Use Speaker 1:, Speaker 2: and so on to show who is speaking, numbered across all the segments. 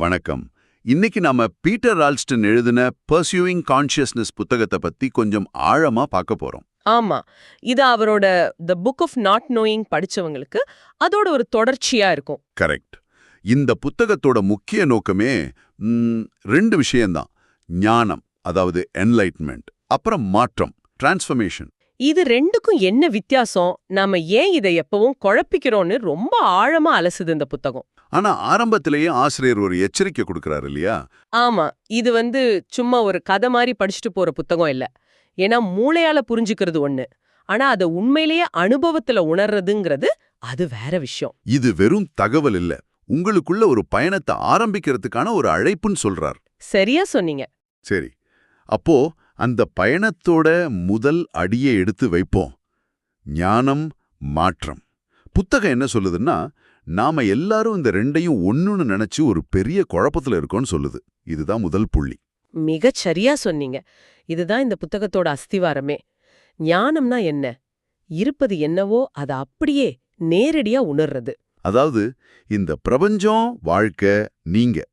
Speaker 1: வணக்கம். இன்னைக்கு நாம பீட்டர் ரால்ஸ்டன் எழுதின பர்சியூயிங் கான்ஷியஸ்னஸ் புத்தகத்தை பத்தி கொஞ்சம் ஆழமா பார்க்க போறோம்.
Speaker 2: ஆமா. இது அவரோட the book of not knowing படிச்சவங்களுக்கு அதோட ஒரு தொடர்ச்சியா இருக்கும்.
Speaker 1: கரெக்ட் இந்த புத்தகத்தோட முக்கிய நோக்கமே ரெண்டு விஷயம்தான். ஞானம் அதாவது என்லைட்மெண்ட் அப்புறம் மாற்றம் டிரான்ஸ்ஃபர்மேஷன்
Speaker 2: இது ரெண்டுக்கும் என்ன வித்தியாசம்? நாம ஏன் இதை எப்பவும் குழப்பிக்கிறோம்னு ரொம்ப ஆழமா அலசுது இந்த புத்தகம்.
Speaker 1: ஆனா ஆரம்பத்திலேயே ஆசிரியர் ஒரு எச்சரிக்கை கொடுக்கறாரு இல்லையா?
Speaker 2: ஆமா. இது வந்து சும்மா ஒரு கதை மாதிரி படிச்சுட்டு போற புத்தகம் இல்ல. ஏன்னா மூளையால புரிஞ்சுக்கிறது ஒண்ணு. ஆனா அதை உண்மையிலேயே அனுபவத்துல உணர்றதுங்கிறது அது வேற விஷயம்.
Speaker 1: இது வெறும் தகவல் இல்ல. உங்களுக்குள்ள ஒரு பயணத்தை ஆரம்பிக்கிறதுக்கான ஒரு அழைப்புன்னு சொல்றார்.
Speaker 2: சரியா சொன்னீங்க.
Speaker 1: சரி. அப்போ அந்த பயணத்தோட முதல் அடியை எடுத்து வைப்போம். ஞானம் மாற்றம். புத்தகம் என்ன சொல்லுதுன்னா நாம எல்லாரும் இந்த ரெண்டையும் ஒண்ணுன்னு நினைச்சு ஒரு பெரிய குழப்பத்துல இருக்கோம்னு சொல்லுது. இதுதான் முதல் புள்ளி.
Speaker 2: மிகச் சரியா சொன்னீங்க. இதுதான் இந்த புத்தகத்தோட அஸ்திவாரமே. ஞானம்னா என்ன? இருப்பது என்னவோ அதை அப்படியே நேரடியா உணர்றது.
Speaker 1: அதாவது இந்த பிரபஞ்சம் வாழ்க்கை நீங்க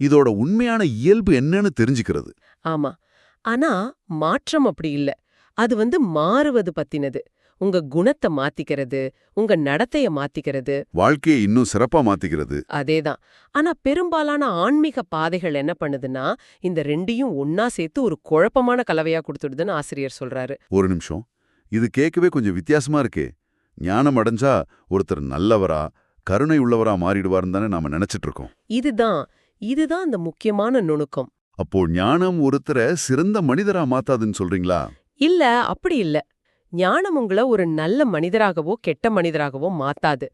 Speaker 1: இதோட உண்மையான இயல்பு என்னன்னு தெரிஞ்சுக்கிறது.
Speaker 2: ஆமா. ஆனா மாற்றம் அப்படி இல்ல. அது வந்து மாறுவது பத்தினது. உங்க குணத்தை மாத்திக்கிறது உங்க நடத்தைய மாத்திக்கிறது.
Speaker 1: வாழ்க்கையை இன்னும் சிறப்பா மாத்திக்கிறது.
Speaker 2: அதேதான். ஆனா பெரும்பாலான ஆன்மீக பாதைகள் என்ன பண்ணுதுன்னா இந்த ரெண்டையும் ஒன்னா சேர்த்து ஒரு குழப்பமான கலவையா கொடுத்துடுதுன்னு ஆசிரியர் சொல்றாரு.
Speaker 1: ஒரு நிமிஷம். இது கேட்கவே கொஞ்சம் வித்தியாசமா இருக்கே. ஞானம் அடைஞ்சா ஒருத்தர் நல்லவரா கருணை உள்ளவரா மாறிடுவார்னு தானே நாம நினைச்சிட்டு இருக்கோம்.
Speaker 2: இதுதான். இதுதான் அந்த முக்கியமான நுணுக்கம்.
Speaker 1: அப்போ ஞானம் ஒருத்தரை சிறந்த மனிதரா மாத்தாதுன்னு சொல்றீங்களா?
Speaker 2: இல்ல அப்படி இல்ல. ஞானம் உங்களை ஒரு நல்ல மனிதராகவோ கெட்ட மனிதராகவோ மாத்தாது.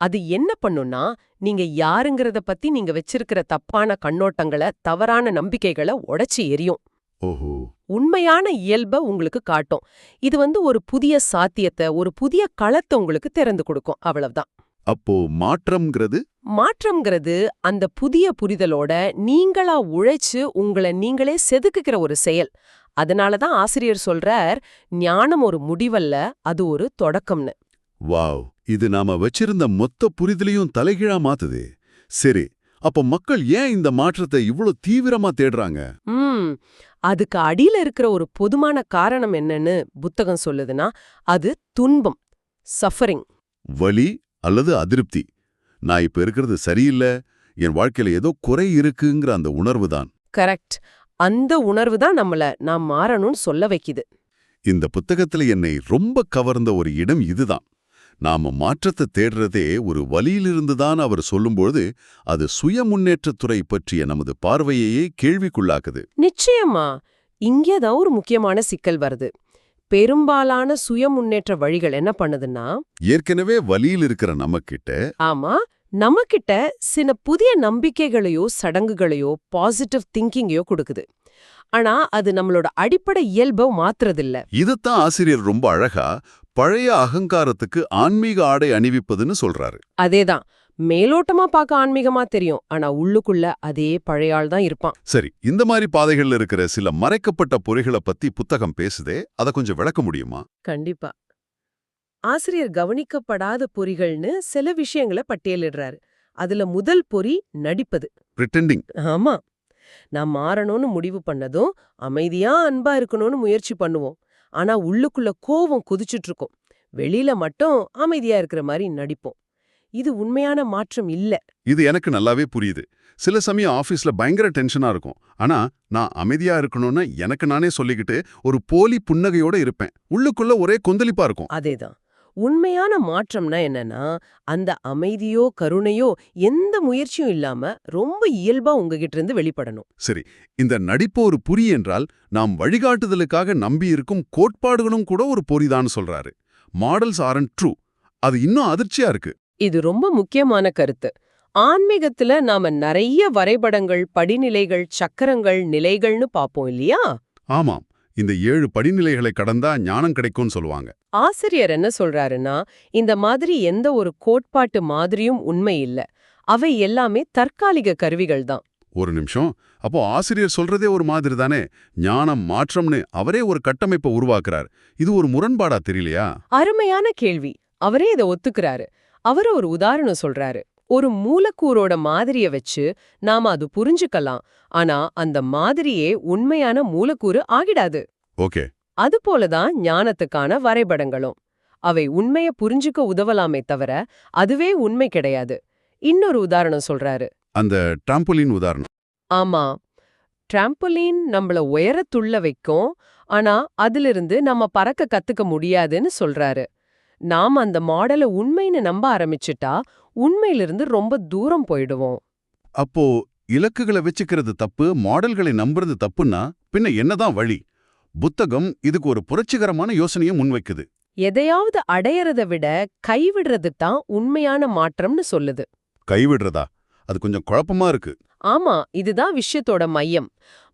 Speaker 2: அது என்ன பண்ணும்னா நீங்க யாருங்கிறத பத்தி நீங்க வச்சிருக்கிற தப்பான கண்ணோட்டங்களை தவறான நம்பிக்கைகளை உடைச்சு எரியும்.
Speaker 1: ஓஹோ.
Speaker 2: உண்மையான இயல்ப உங்களுக்கு காட்டும். இது வந்து ஒரு புதிய சாத்தியத்தை ஒரு புதிய களத்தை உங்களுக்கு திறந்து கொடுக்கும். அவ்வளவுதான்.
Speaker 1: அப்போ மாற்றம்ங்கிறது?
Speaker 2: மாற்றம்ங்கிறது அந்த புதிய புரிதலோட நீங்களா உழைச்சு உங்களை நீங்களே செதுக்குகிற ஒரு செயல். அதனால தான் ஆசிரியர் சொல்றார் ஞானம் ஒரு முடிவல்ல அது ஒரு தொடக்கம்னு.
Speaker 1: வாவ்! இது நாம வச்சிருந்த மொத்த புரிதலையும் தலைகீழா மாத்துதே. சரி அப்ப மக்கள் ஏன் இந்த மாற்றத்தை இவ்ளோ தீவிரமா தேடுறாங்க?
Speaker 2: ம் அதுக்கு அடியில இருக்கிற ஒரு பொதுமான காரணம் என்னன்னு புத்தகம் சொல்லுதுன்னா அது துன்பம் சஃபரிங்
Speaker 1: வலி அல்லது அதிருப்தி. நான் இப்ப இருக்கிறது சரியில்லை என் வாழ்க்கையில ஏதோ குறை இருக்குங்கிற அந்த உணர்வு தான்.
Speaker 2: கரெக்ட் அந்த உணர்வு தான் நம்மள நாம் மாறணும்னு சொல்ல வைக்குது.
Speaker 1: இந்த புத்தகத்துல என்னை ரொம்ப கவர்ந்த ஒரு இடம் இதுதான். நாம மாற்றத்தை தேடுறதே ஒரு வழியிலிருந்து தான் அவர் சொல்லும்போது அது சுய முன்னேற்றத்துறை பற்றிய நமது பார்வையையே கேள்விக்குள்ளாக்குது.
Speaker 2: நிச்சயமா இங்கேதான் ஒரு முக்கியமான சிக்கல் வருது. பெரும்பாலான சுய முன்னேற்ற வழிகள் என்ன பண்ணுதுன்னா
Speaker 1: ஏற்கனவே வழியில் இருக்கிற நமக்கிட்ட
Speaker 2: ஆமா நம்மகிட்ட சில புதிய நம்பிக்கைகளையோ சடங்குகளையோ பாசிட்டிவ் திங்கிங்கையோ கொடுக்குது. ஆனா அது நம்மளோட அடிப்படை இயல்பை மாத்துறதில்ல.
Speaker 1: இதைத்தான் ஆசிரியர் ரொம்ப அழகா பழைய அகங்காரத்துக்கு ஆன்மீக ஆடை அணிவிப்பதுன்னு சொல்றாரு.
Speaker 2: அதேதான். மேலோட்டமா பார்க்க ஆன்மீகமா தெரியும். ஆனா உள்ளுக்குள்ள அதே பழைய ஆள் தான் இருப்பான்.
Speaker 1: சரி இந்த மாதிரி பாதைகள்ல இருக்கிற சில மறைக்கப்பட்ட பொறிகளை பத்தி புத்தகம் பேசுதே அதை கொஞ்சம் விளக்க முடியுமா?
Speaker 2: கண்டிப்பா. ஆசிரியர் கவனிக்கப்படாத பொறிகள்னு சில விஷயங்களை பட்டியலிடுறாரு. அதுல முதல் பொறி நடிப்பது.
Speaker 1: பிரிட்டெண்டிங்
Speaker 2: ஆமா. நான் மாறணும்னு முடிவு பண்ணதும் அமைதியா அன்பா இருக்கணும்னு முயற்சி பண்ணுவோம். ஆனா உள்ளுக்குள்ள கோவம் குதிச்சுட்டு இருக்கும் வெளியில மட்டும் அமைதியா இருக்கிற மாதிரி நடிப்போம். இது உண்மையான மாற்றம் இல்ல.
Speaker 1: இது எனக்கு நல்லாவே புரியுது. சில சமயம் ஆபீஸ்ல பயங்கர டென்ஷனா இருக்கும். ஆனா நான் அமைதியா இருக்கணும்னு எனக்கு நானே சொல்லிக்கிட்டு ஒரு போலி புன்னகையோட இருப்பேன். உள்ளுக்குள்ள ஒரே கொந்தளிப்பா இருக்கும்.
Speaker 2: அதேதான். உண்மையான மாற்றம்னா என்னன்னா அந்த அமைதியோ கருணையோ எந்த முயற்சியும் இல்லாம ரொம்ப இயல்பா உங்ககிட்ட இருந்து வெளிப்படணும்.
Speaker 1: சரி இந்த நடிப்பு ஒரு புரி என்றால் நாம் வழிகாட்டுதலுக்காக நம்பியிருக்கும் கோட்பாடுகளும் கூட ஒரு பொறிதான் சொல்றாரு. Models aren't true. அது இன்னும் அதிர்ச்சியா இருக்கு.
Speaker 2: இது ரொம்ப முக்கியமான கருத்து. ஆன்மீகத்துல நாம நிறைய வரைபடங்கள் படிநிலைகள் சக்கரங்கள் நிலைகள்னு பாப்போம் இல்லையா?
Speaker 1: ஆமாம். இந்த ஏழு படிநிலைகளை கடந்தா ஞானம் கிடைக்கும்னு சொல்லுவாங்க.
Speaker 2: ஆசிரியர் என்ன சொல்றாருன்னா இந்த மாதிரி எந்த ஒரு கோட்பாட்டு மாதிரியும் உண்மை இல்ல. அவை எல்லாமே தற்காலிக கருவிகள் தான்.
Speaker 1: ஒரு நிமிஷம். அப்போ ஆசிரியர் சொல்றதே ஒரு மாதிரி தானே? ஞானம் மாற்றம்னு அவரே ஒரு கட்டமைப்பை உருவாக்குறார். இது ஒரு முரண்பாடா தெரியலையா?
Speaker 2: அருமையான கேள்வி. அவரே இதை ஒத்துக்கிறாரு. அவர் ஒரு உதாரணம் சொல்றாரு. ஒரு மூலக்கூறோட மாதிரிய வச்சு நாம அது புரிஞ்சுக்கலாம். ஆனா அந்த மாதிரியே உண்மையான மூலக்கூறு ஆகிடாது.
Speaker 1: ஓகே.
Speaker 2: அதுபோலதான் ஞானத்துக்கான வரைபடங்களும். அவை உண்மைய புரிஞ்சுக்க உதவலாமே தவிர அதுவே உண்மை கிடையாது. இன்னொரு உதாரணம் சொல்றாரு.
Speaker 1: அந்த ட்ராம்போலின் உதாரணம்.
Speaker 2: ஆமா. டிராம்பலின் நம்மள உயரத்துள்ள வைக்கும். ஆனா அதிலிருந்து நம்ம பறக்க கத்துக்க முடியாதுன்னு சொல்றாரு. நாம் அந்த மாடலை உண்மைன்னு நம்ப ஆரம்பிச்சுட்டா உண்மையிலிருந்து ரொம்ப தூரம் போயிடுவோம்.
Speaker 1: அப்போ இலக்குகளை வச்சுக்கிறது தப்பு மாடல்களை நம்புறது தப்புன்னா பின்ன என்னதான் வழி? புத்தகம் இதுக்கு ஒரு புரட்சிகரமான யோசனையை முன்வைக்குது.
Speaker 2: எதையாவது அடையறத விட கைவிடுறது தான் உண்மையான மாற்றம்னு சொல்லுது.
Speaker 1: கைவிடுறதா? அது கொஞ்சம் குழப்பமா இருக்கு.
Speaker 2: ஆமா இதுதான் விஷயத்தோட மையம்.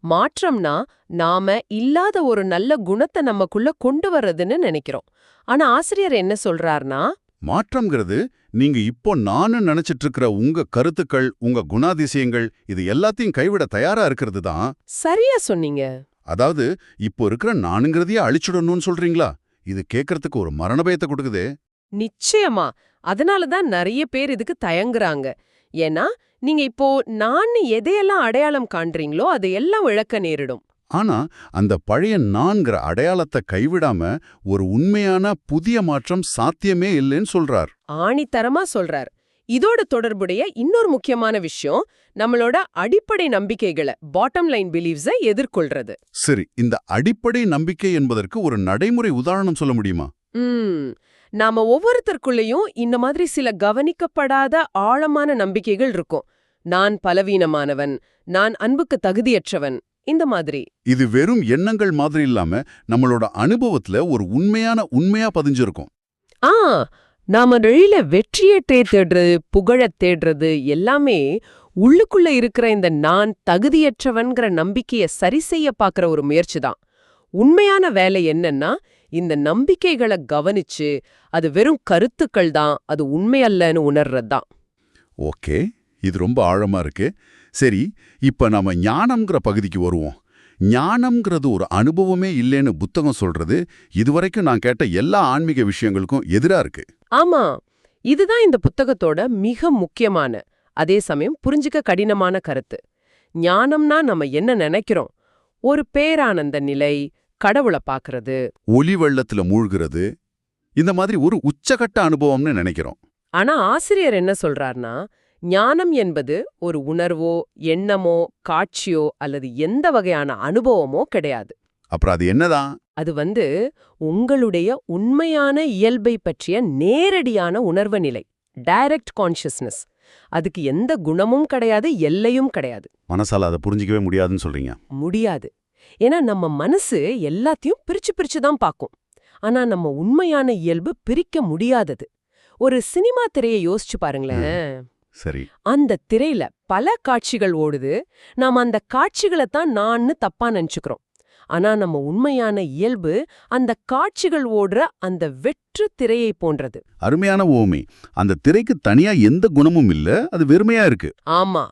Speaker 2: மாற்றம்னா நாம இல்லாத ஒரு நல்ல குணத்தை நமக்குள்ள கொண்டு வர்றதுன்னு நினைக்கிறோம். ஆனா ஆசிரியர் என்ன சொல்றார்னா
Speaker 1: மாற்றம்ங்கிறது நீங்க இப்போ நானும் நினைச்சிட்டு இருக்கிற உங்க கருத்துக்கள் உங்க குணாதிசயங்கள் இது எல்லாத்தையும் கைவிட தயாரா இருக்கிறது தான்.
Speaker 2: சரியா சொன்னீங்க.
Speaker 1: அதாவது இப்போ இருக்கிற நானுங்கிறதையே அழிச்சுடணும்னு சொல்றீங்களா? இது கேட்கறதுக்கு ஒரு மரண பயத்தை கொடுக்குதே.
Speaker 2: நிச்சயமா. அதனால தான் நிறைய பேர் இதுக்கு தயங்குறாங்க. ஏன்னா நீங்க இப்போ நான் எதையெல்லாம் அடையாளம் காண்றீங்களோ அதையெல்லாம் இழக்க நேரிடும்.
Speaker 1: ஆனா அந்த பழைய நான்கிற அடையாளத்தை கைவிடாம ஒரு உண்மையான புதிய மாற்றம் சாத்தியமே இல்லைன்னு சொல்றார்.
Speaker 2: ஆணித்தரமா சொல்றார். இதோட தொடர்புடைய இன்னொரு முக்கியமான விஷயம் நம்மளோட அடிப்படை நம்பிக்கைகளை பாட்டம் லைன் பிலீவ்ஸை எதிர்கொள்றது.
Speaker 1: சரி இந்த அடிப்படை நம்பிக்கை என்பதற்கு ஒரு நடைமுறை உதாரணம் சொல்ல முடியுமா?
Speaker 2: நாம ஒவ்வொருத்தருக்குள்ளேயும் இந்த மாதிரி சில கவனிக்கப்படாத ஆழமான நம்பிக்கைகள் இருக்கும். நான் பலவீனமானவன் நான் அன்புக்கு தகுதியற்றவன் இந்த மாதிரி.
Speaker 1: இது வெறும் எண்ணங்கள் மாதிரி இல்லாம நம்மளோட அனுபவத்துல ஒரு உண்மையான உண்மையா பதிஞ்சிருக்கும்.
Speaker 2: ஆ நாம வெளியில வெற்றியை தேடுறது புகழத் தேடுறது எல்லாமே உள்ளுக்குள்ள இருக்கிற இந்த நான் தகுதியற்றவன்கிற நம்பிக்கைய சரி செய்ய பாக்குற ஒரு முயற்சி தான். உண்மையான வேலை என்னன்னா இந்த நம்பிக்கைகளை கவனிச்சு அது வெறும் கருத்துக்கள் தான் அது உண்மையல்லன்னு உணர்றது தான்.
Speaker 1: ஓகே. இது ரொம்ப ஆழமா இருக்கு. சரி இப்ப நாம ஞானம்ங்கிற பகுதிக்கு வருவோம். ஞானம்ங்கிறது ஒரு அனுபவமே இல்லைன்னு புத்தகம் சொல்றது இதுவரைக்கும் நான் கேட்ட எல்லா ஆன்மீக விஷயங்களுக்கும் எதிரா இருக்கு.
Speaker 2: ஆமா இதுதான் இந்த புத்தகத்தோட மிக முக்கியமான அதே சமயம் புரிஞ்சுக்க கடினமான கருத்து. ஞானம்னா நம்ம என்ன நினைக்கிறோம்? ஒரு பேரானந்த நிலை கடவுளை பாக்குறது
Speaker 1: ஒலி வெள்ளத்துல மூழ்கிறது. இந்த மாதிரி ஒரு உச்சகட்ட அனுபவம்னு நினைக்கிறோம்.
Speaker 2: ஆனா ஆசிரியர் என்ன சொல்றார்னா ஞானம் என்பது ஒரு உணர்வோ எண்ணமோ காட்சியோ அல்லது எந்த வகையான அனுபவமோ கிடையாது.
Speaker 1: அப்புறம் அது என்னதான்?
Speaker 2: அது வந்து உங்களுடைய உண்மையான இயல்பை பற்றிய நேரடியான உணர்வு நிலை டைரக்ட் கான்ஷியஸ்னஸ் அதுக்கு எந்த குணமும் கிடையாது எல்லையும் கிடையாது.
Speaker 1: மனசால அதை புரிஞ்சிக்கவே முடியாதுன்னு சொல்றீங்க.
Speaker 2: முடியாது. ஏன்னா நம்ம மனசு எல்லாத்தையும் பிரிச்சு பிரிச்சு தான் பார்க்கும். ஆனா நம்ம உண்மையான இயல்பு பிரிக்க முடியாதது. ஒரு சினிமா திரையை யோசிச்சு பாருங்களேன்.
Speaker 1: சரி.
Speaker 2: அந்த திரையில பல காட்சிகள் ஓடுது. நாம அந்த காட்சிகளை தான் நான்னு தப்பா நினைச்சுக்கிறோம். ஆனா நம்ம உண்மையான இயல்பு அந்த காட்சிகள் ஓடுற அந்த வெற்று திரையை போன்றது.
Speaker 1: அருமையான ஓமை. அந்த திரைக்கு தனியா எந்த குணமும் இல்ல அது வெறுமையா இருக்கு.
Speaker 2: ஆமா.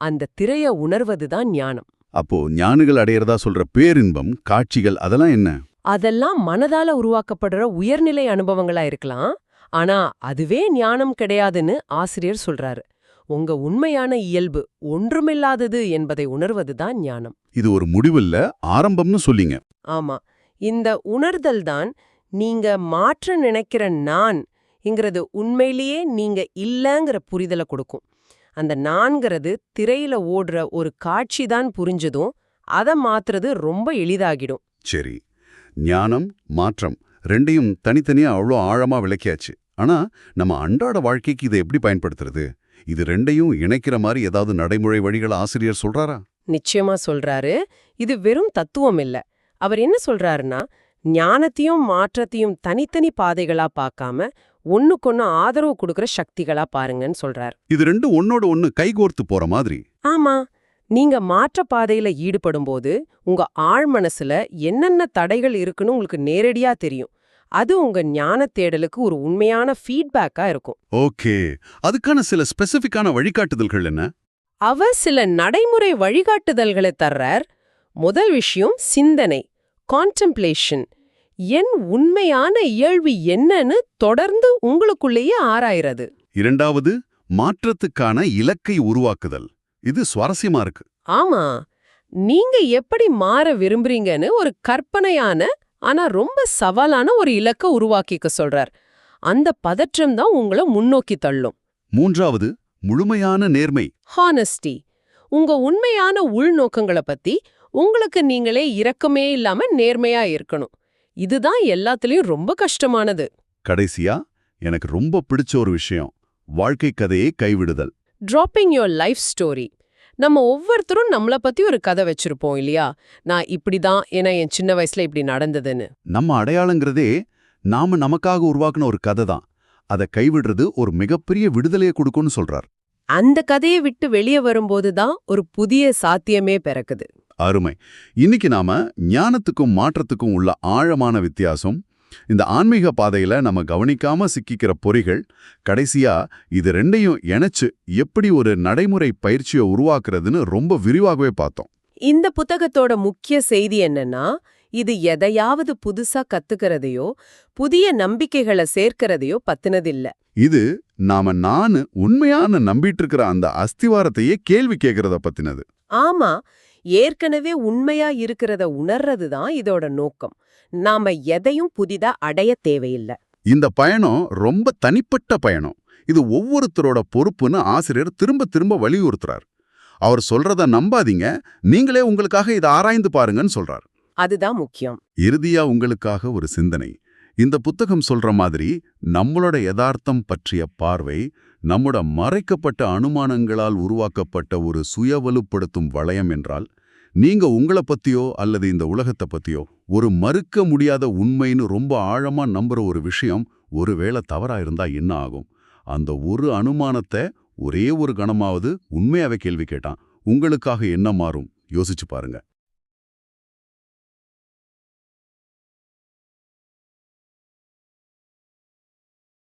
Speaker 2: அந்த திரைய உணர்வதுதான் ஞானம்.
Speaker 1: அப்போ ஞானிகள் அடையறதா சொல்ற பேரின்பம் காட்சிகள் அதெல்லாம் என்ன?
Speaker 2: அதெல்லாம் மனதால உருவாக்கப்படுற உயர்நிலை அனுபவங்களா இருக்கலாம். ஆனா அதுவே ஞானம் கிடையாதுன்னு ஆசிரியர் சொல்றாரு. உங்க உண்மையான இயல்பு ஒன்றுமில்லாதது என்பதை உணர்வதுதான் ஞானம்.
Speaker 1: இது ஒரு முடிவில்ல ஆரம்பம்னு சொல்லிங்க.
Speaker 2: ஆமா. இந்த உணர்தல் தான் நீங்க மாற்ற நினைக்கிற நான் இங்கிறது உண்மையிலேயே நீங்க இல்லங்கிற புரிதலை கொடுக்கும். அந்த நான்கிறது திரையில ஓடுற ஒரு காட்சி தான் புரிஞ்சதும் அதை மாத்துறது ரொம்ப எளிதாகிடும்.
Speaker 1: சரி. ஞானம் மாற்றம். ரெண்டையும் தனித்தனியா அவ்வளோ ஆழமா விளக்கியாச்சு. ஆனா நம்ம அன்றாட வாழ்க்கைக்கு இதை எப்படி பயன்படுத்துறது? இது ரெண்டையும் இணைக்கிற மாதிரி ஏதாவது நடைமுறை வழிகள் ஆசிரியர் சொல்றாரா?
Speaker 2: நிச்சயமா சொல்றாரு. இது வெறும் தத்துவம் இல்ல. அவர் என்ன சொல்றாருன்னா ஞானத்தையும் மாற்றத்தையும் தனித்தனி பாதைகளா பார்க்காம ஒண்ணுக்கொன்னு ஆதரவு கொடுக்கற சக்திகளா பாருங்கன்னு சொல்றார்.
Speaker 1: இது ரெண்டும் ஒன்னோட ஒன்னு கைகோர்த்து போற மாதிரி.
Speaker 2: ஆமா. நீங்க மாற்ற பாதையில ஈடுபடும்போது உங்க ஆழ் மனசுல என்னென்ன தடைகள் இருக்குன்னு உங்களுக்கு நேரடியா தெரியும். அது உங்க ஞான தேடலுக்கு ஒரு உண்மையான ஃபீட்பேக்கா இருக்கும்.
Speaker 1: ஓகே. அதுக்கான சில ஸ்பெசிஃபிக்கான வழிகாட்டுதல்கள் என்ன?
Speaker 2: அவர் சில நடைமுறை வழிகாட்டுதல்களை தர்றார். முதல் விஷயம் சிந்தனை கான்டெம்ப்ளேஷன் என் உண்மையான இயல்பு என்னன்னு தொடர்ந்து உங்களுக்குள்ளேயே ஆராயிறது.
Speaker 1: இரண்டாவது மாற்றத்துக்கான இலக்கை உருவாக்குதல். இது சுவாரஸ்யமா இருக்கு.
Speaker 2: ஆமா. நீங்க எப்படி மாற விரும்புறீங்கன்னு ஒரு கற்பனையான ஆனா ரொம்ப சவாலான ஒரு இலக்க உருவாக்கிக்க சொல்றார். அந்த பதற்றம் தான் உங்களை முன்னோக்கி தள்ளும்.
Speaker 1: மூன்றாவது முழுமையான நேர்மை.
Speaker 2: ஹானஸ்டி உங்க உண்மையான உள்நோக்கங்களை பத்தி உங்களுக்கு நீங்களே இரக்கமே இல்லாம நேர்மையா இருக்கணும். இதுதான் எல்லாத்துலயும் ரொம்ப கஷ்டமானது.
Speaker 1: கடைசியா எனக்கு ரொம்ப பிடிச்ச ஒரு விஷயம். வாழ்க்கை கதையை கைவிடுதல்.
Speaker 2: டிராப்பிங் யோர் லைஃப் ஸ்டோரி நம்ம ஒவ்வொருத்தரும் நம்மள பத்தி ஒரு கதை வச்சிருப்போம் இல்லையா? நான் இப்படிதான் ஏன்னா என் சின்ன வயசுல இப்படி நடந்ததுன்னு.
Speaker 1: நம்ம அடையாளங்கிறதே நாம நமக்காக உருவாக்குன ஒரு கதை தான். அதை கைவிடுறது ஒரு மிகப்பெரிய விடுதலையை கொடுக்கும்னு சொல்றார்.
Speaker 2: அந்த கதையை விட்டு வெளியே வரும்போது தான் ஒரு புதிய சாத்தியமே பிறக்குது.
Speaker 1: அருமை. இன்னைக்கு நாம ஞானத்துக்கும் மாற்றத்துக்கும் உள்ள ஆழமான வித்தியாசம் இந்த ஆன்மீக பாதையில நம்ம கவனிக்காம சிக்கிக்கிற பொறிகள் கடைசியா இது ரெண்டையும் இணைச்சு எப்படி ஒரு நடைமுறை பயிற்சியை உருவாக்குறதுன்னு ரொம்ப விரிவாகவே பார்த்தோம்.
Speaker 2: இந்த புத்தகத்தோட முக்கிய செய்தி என்னன்னா இது எதையாவது புதுசா கத்துக்கிறதையோ புதிய நம்பிக்கைகளை சேர்க்கிறதையோ பத்தினதில்ல.
Speaker 1: இது நாம நானு உண்மையான நம்பிட்டு இருக்கிற அந்த அஸ்திவாரத்தையே கேள்வி கேட்கறத பத்தினது.
Speaker 2: ஆமா ஏற்கனவே உண்மையா இருக்கிறத உணர்றது தான் இதோட நோக்கம். நாம எதையும் புதிதா அடைய தேவையில்லை.
Speaker 1: இந்த பயணம் ரொம்ப தனிப்பட்ட பயணம். இது ஒவ்வொருத்தரோட பொறுப்புன்னு ஆசிரியர் திரும்ப திரும்ப வலியுறுத்துறார். அவர் சொல்றத நம்பாதீங்க. நீங்களே உங்களுக்காக இதை ஆராய்ந்து பாருங்கன்னு சொல்றார்.
Speaker 2: அதுதான் முக்கியம்.
Speaker 1: இறுதியா உங்களுக்காக ஒரு சிந்தனை. இந்த புத்தகம் சொல்ற மாதிரி நம்மளோட யதார்த்தம் பற்றிய பார்வை நம்முட மறைக்கப்பட்ட அனுமானங்களால் உருவாக்கப்பட்ட ஒரு சுயவலுப்படுத்தும் வளையம் என்றால் நீங்க உங்கள பத்தியோ அல்லது இந்த உலகத்தை பத்தியோ ஒரு மறுக்க முடியாத உண்மைன்னு ரொம்ப ஆழமா நம்புற ஒரு விஷயம் ஒருவேளை தவறா இருந்தா என்ன ஆகும்? அந்த ஒரு அனுமானத்தை ஒரே ஒரு கணமாவது உண்மையாவே கேள்வி கேட்டான். உங்களுக்காக என்ன மாறும்? யோசிச்சு பாருங்க.